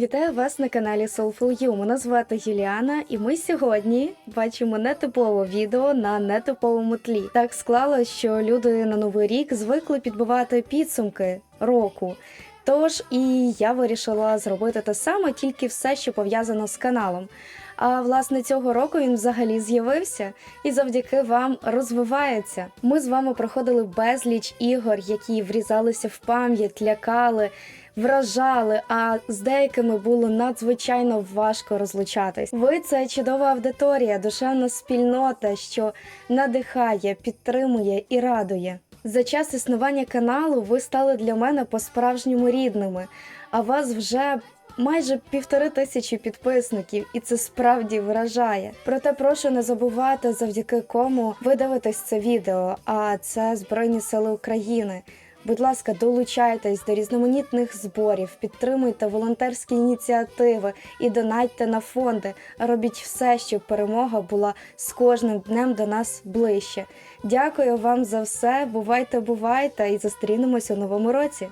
Вітаю вас на каналі Soulful You. Мене звати Юліана, і ми сьогодні бачимо нетипове відео на нетиповому тлі. Так склалось, що люди на новий рік звикли підбивати підсумки року. Тож і я вирішила зробити те саме, тільки все, що пов'язано з каналом. А власне цього року він взагалі з'явився і завдяки вам розвивається. Ми з вами проходили безліч ігор, які врізалися в пам'ять, лякали, вражали. А з деякими було надзвичайно важко розлучатись. Ви це чудова аудиторія, душевна спільнота, що надихає, підтримує і радує. За час існування каналу ви стали для мене по-справжньому рідними, а вас вже майже півтори тисячі підписників, і це справді вражає. Проте прошу не забувати, завдяки кому ви дивитесь це відео. А це Збройні Сили України. Будь ласка, долучайтесь до різноманітних зборів, підтримуйте волонтерські ініціативи і донатьте на фонди. Робіть все, щоб перемога була з кожним днем до нас ближче. Дякую вам за все. Бувайте, бувайте і зустрінемось у новому році.